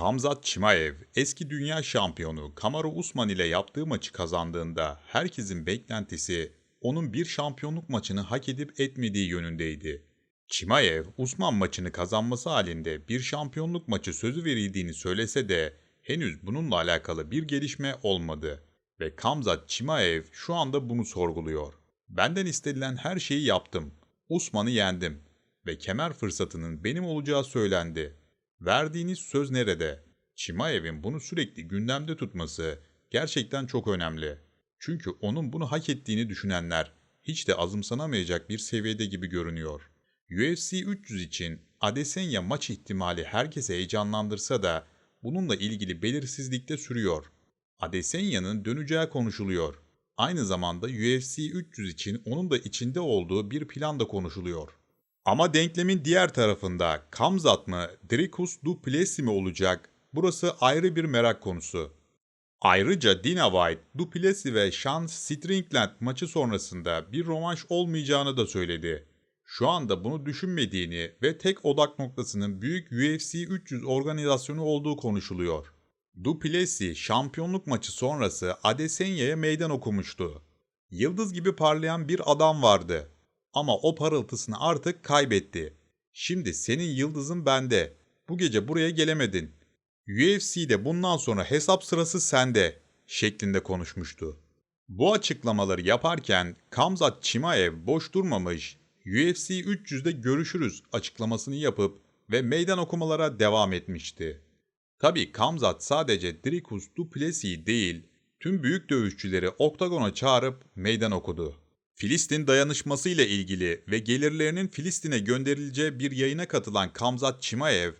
Kamzat Chimaev, eski dünya şampiyonu Kamaru Usman ile yaptığı maçı kazandığında herkesin beklentisi onun bir şampiyonluk maçını hak edip etmediği yönündeydi. Chimaev, Usman maçını kazanması halinde bir şampiyonluk maçı sözü verildiğini söylese de henüz bununla alakalı bir gelişme olmadı. Ve Kamzat Chimaev şu anda bunu sorguluyor. Benden istenilen her şeyi yaptım. Usman'ı yendim ve kemer fırsatının benim olacağı söylendi. Verdiğiniz söz nerede? Chimaev'in bunu sürekli gündemde tutması gerçekten çok önemli. Çünkü onun bunu hak ettiğini düşünenler hiç de azımsanamayacak bir seviyede gibi görünüyor. UFC 300 için Adesanya maç ihtimali herkese heyecanlandırsa da bununla ilgili belirsizlik de sürüyor. Adesanya'nın döneceği konuşuluyor. Aynı zamanda UFC 300 için onun da içinde olduğu bir plan da konuşuluyor. Ama denklemin diğer tarafında Kamzat mı, Dricus du Plessis mi olacak? Burası ayrı bir merak konusu. Ayrıca Dina White, du Plessis ve Sean Strickland maçı sonrasında bir rövanş olmayacağını da söyledi. Şu anda bunu düşünmediğini ve tek odak noktasının büyük UFC 300 organizasyonu olduğu konuşuluyor. Du Plessis şampiyonluk maçı sonrası Adesanya'ya meydan okumuştu. Yıldız gibi parlayan bir adam vardı. Ama o parıltısını artık kaybetti. Şimdi senin yıldızın bende. Bu gece buraya gelemedin. UFC'de bundan sonra hesap sırası sende şeklinde konuşmuştu. Bu açıklamaları yaparken Kamzat Chimaev boş durmamış, UFC 300'de görüşürüz açıklamasını yapıp ve meydan okumalara devam etmişti. Tabi Kamzat sadece Dricus du Plessis'i değil, tüm büyük dövüşçüleri oktagona çağırıp meydan okudu. Filistin dayanışması ile ilgili ve gelirlerinin Filistin'e gönderileceği bir yayına katılan Kamzat Chimaev,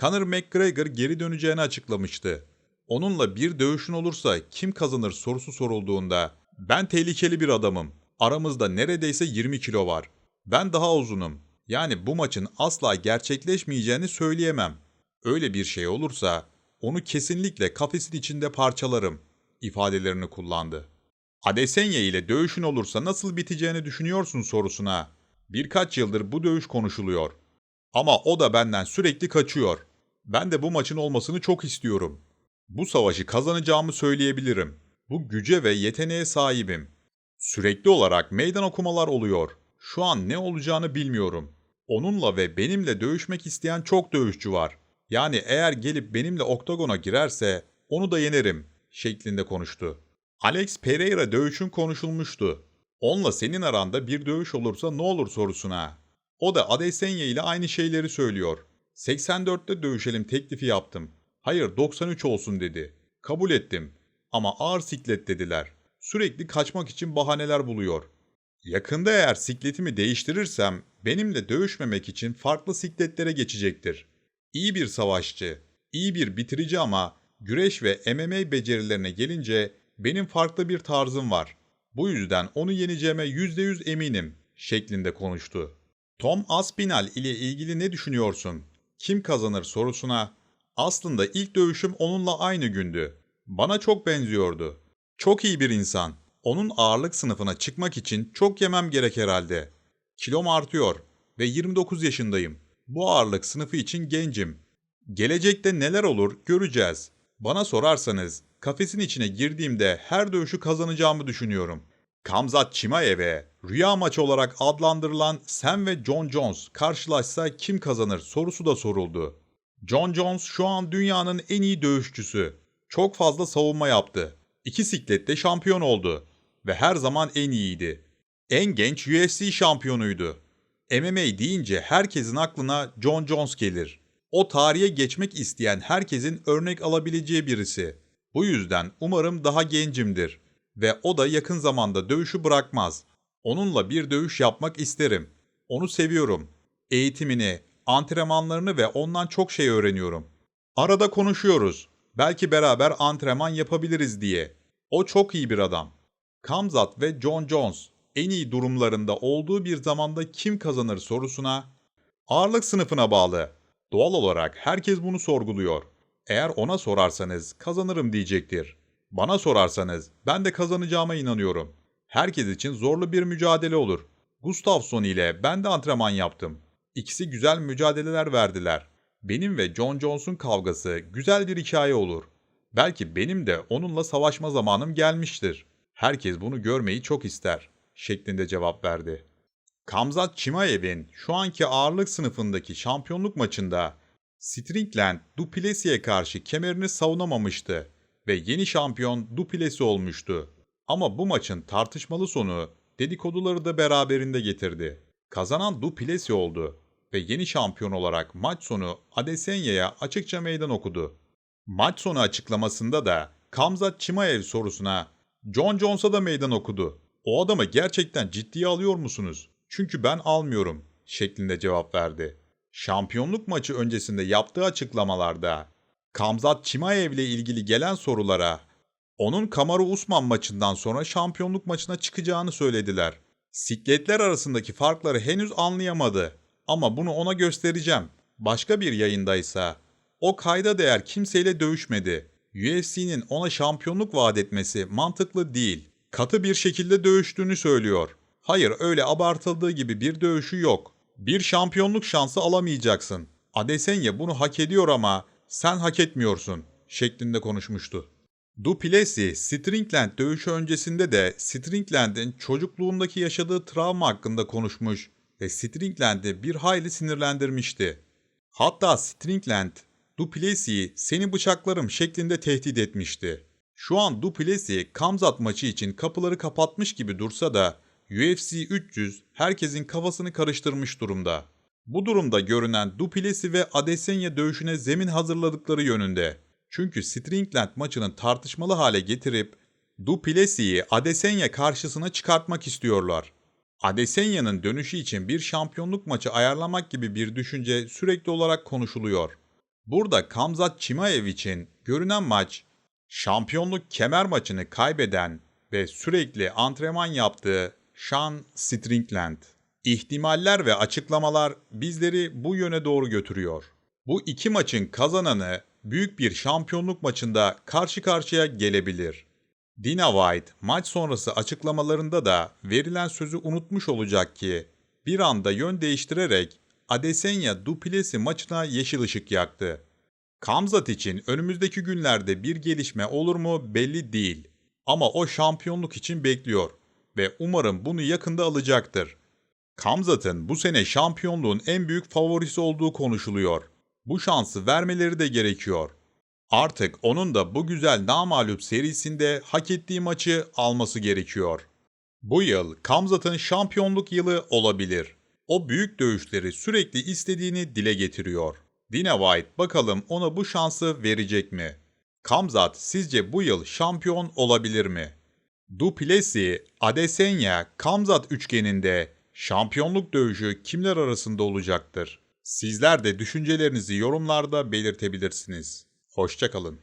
Conor McGregor geri döneceğini açıklamıştı. Onunla bir dövüşün olursa kim kazanır sorusu sorulduğunda ben tehlikeli bir adamım. Aramızda neredeyse 20 kilo var. Ben daha uzunum. Yani bu maçın asla gerçekleşmeyeceğini söyleyemem. Öyle bir şey olursa onu kesinlikle kafesin içinde parçalarım ifadelerini kullandı. Adesanya ile dövüşün olursa nasıl biteceğini düşünüyorsun sorusuna birkaç yıldır bu dövüş konuşuluyor. Ama o da benden sürekli kaçıyor. Ben de bu maçın olmasını çok istiyorum. Bu savaşı kazanacağımı söyleyebilirim. Bu güce ve yeteneğe sahibim. Sürekli olarak meydan okumalar oluyor. Şu an ne olacağını bilmiyorum. Onunla ve benimle dövüşmek isteyen çok dövüşçü var. Yani eğer gelip benimle oktagona girerse onu da yenerim şeklinde konuştu. Alex Pereira dövüşün konuşulmuştu. Onunla senin aranda bir dövüş olursa ne olur sorusuna. O da Adesanya ile aynı şeyleri söylüyor. 84'te dövüşelim teklifi yaptım. Hayır 93 olsun dedi. Kabul ettim. Ama ağır siklet dediler. Sürekli kaçmak için bahaneler buluyor. Yakında eğer sikletimi değiştirirsem benimle dövüşmemek için farklı sikletlere geçecektir. İyi bir savaşçı, iyi bir bitirici ama güreş ve MMA becerilerine gelince benim farklı bir tarzım var. Bu yüzden onu yeneceğime %100 eminim şeklinde konuştu. Tom Aspinall ile ilgili ne düşünüyorsun? Kim kazanır sorusuna aslında ilk dövüşüm onunla aynı gündü. Bana çok benziyordu. Çok iyi bir insan. Onun ağırlık sınıfına çıkmak için çok yemem gerek herhalde. Kilom artıyor ve 29 yaşındayım. Bu ağırlık sınıfı için gencim. Gelecekte neler olur göreceğiz. Bana sorarsanız kafesin içine girdiğimde her dövüşü kazanacağımı düşünüyorum. Kamzat Chimaev'e rüya maçı olarak adlandırılan Sam ve John Jones karşılaşsa kim kazanır sorusu da soruldu. John Jones şu an dünyanın en iyi dövüşçüsü. Çok fazla savunma yaptı. İki siklette şampiyon oldu ve her zaman en iyiydi. En genç UFC şampiyonuydu. MMA deyince herkesin aklına John Jones gelir. O tarihe geçmek isteyen herkesin örnek alabileceği birisi. Bu yüzden umarım daha gencimdir ve o da yakın zamanda dövüşü bırakmaz. Onunla bir dövüş yapmak isterim. Onu seviyorum. Eğitimini, antrenmanlarını ve ondan çok şey öğreniyorum. Arada konuşuyoruz. Belki beraber antrenman yapabiliriz diye. O çok iyi bir adam. Kamzat ve John Jones en iyi durumlarında olduğu bir zamanda kim kazanır sorusuna ağırlık sınıfına bağlı. Doğal olarak herkes bunu sorguluyor. Eğer ona sorarsanız kazanırım diyecektir. Bana sorarsanız ben de kazanacağıma inanıyorum. Herkes için zorlu bir mücadele olur. Gustafsson ile ben de antrenman yaptım. İkisi güzel mücadeleler verdiler. Benim ve John Jones'un kavgası güzel bir hikaye olur. Belki benim de onunla savaşma zamanım gelmiştir. Herkes bunu görmeyi çok ister." şeklinde cevap verdi. Kamzat Chimaev'in şu anki ağırlık sınıfındaki şampiyonluk maçında Strickland Duplessis'e karşı kemerini savunamamıştı ve yeni şampiyon Duplessis olmuştu. Ama bu maçın tartışmalı sonu dedikoduları da beraberinde getirdi. Kazanan Duplessis oldu ve yeni şampiyon olarak maç sonu Adesanya'ya açıkça meydan okudu. Maç sonu açıklamasında da Kamzat Chimaev sorusuna John Jones'a da meydan okudu. O adamı gerçekten ciddiye alıyor musunuz? Çünkü ben almıyorum şeklinde cevap verdi. Şampiyonluk maçı öncesinde yaptığı açıklamalarda Kamzat Chimaev ile ilgili gelen sorulara onun Kamaru Usman maçından sonra şampiyonluk maçına çıkacağını söylediler. Sikletler arasındaki farkları henüz anlayamadı ama bunu ona göstereceğim. Başka bir yayındaysa o kayda değer kimseyle dövüşmedi. UFC'nin ona şampiyonluk vaat etmesi mantıklı değil. Katı bir şekilde dövüştüğünü söylüyor. Hayır öyle abartıldığı gibi bir dövüşü yok. Bir şampiyonluk şansı alamayacaksın. Adesanya bunu hak ediyor ama sen hak etmiyorsun şeklinde konuşmuştu. Duplessis, Strickland dövüşü öncesinde de Strickland'in çocukluğundaki yaşadığı travma hakkında konuşmuş ve Strickland'i bir hayli sinirlendirmişti. Hatta Strickland, Duplessis'i seni bıçaklarım şeklinde tehdit etmişti. Şu an Duplessis Kamzat maçı için kapıları kapatmış gibi dursa da UFC 300 herkesin kafasını karıştırmış durumda. Bu durumda görünen Duplessis ve Adesanya dövüşüne zemin hazırladıkları yönünde. Çünkü Strickland maçını tartışmalı hale getirip Duplessis'i Adesanya karşısına çıkartmak istiyorlar. Adesanya'nın dönüşü için bir şampiyonluk maçı ayarlamak gibi bir düşünce sürekli olarak konuşuluyor. Burada Kamzat Chimaev için görünen maç şampiyonluk kemer maçını kaybeden ve sürekli antrenman yaptığı Sean Strickland. İhtimaller ve açıklamalar bizleri bu yöne doğru götürüyor. Bu iki maçın kazananı büyük bir şampiyonluk maçında karşı karşıya gelebilir. Dina White maç sonrası açıklamalarında da verilen sözü unutmuş olacak ki bir anda yön değiştirerek Adesanya Duplessis maçına yeşil ışık yaktı. Kamzat için önümüzdeki günlerde bir gelişme olur mu belli değil. Ama o şampiyonluk için bekliyor ve umarım bunu yakında alacaktır. Kamzat'ın bu sene şampiyonluğun en büyük favorisi olduğu konuşuluyor. Bu şansı vermeleri de gerekiyor. Artık onun da bu güzel namalup serisinde hak ettiği maçı alması gerekiyor. Bu yıl Kamzat'ın şampiyonluk yılı olabilir. O büyük dövüşleri sürekli istediğini dile getiriyor. Dina White bakalım ona bu şansı verecek mi? Kamzat sizce bu yıl şampiyon olabilir mi? Duplessis, Adesanya, Kamzat üçgeninde şampiyonluk dövüşü kimler arasında olacaktır? Sizler de düşüncelerinizi yorumlarda belirtebilirsiniz. Hoşçakalın.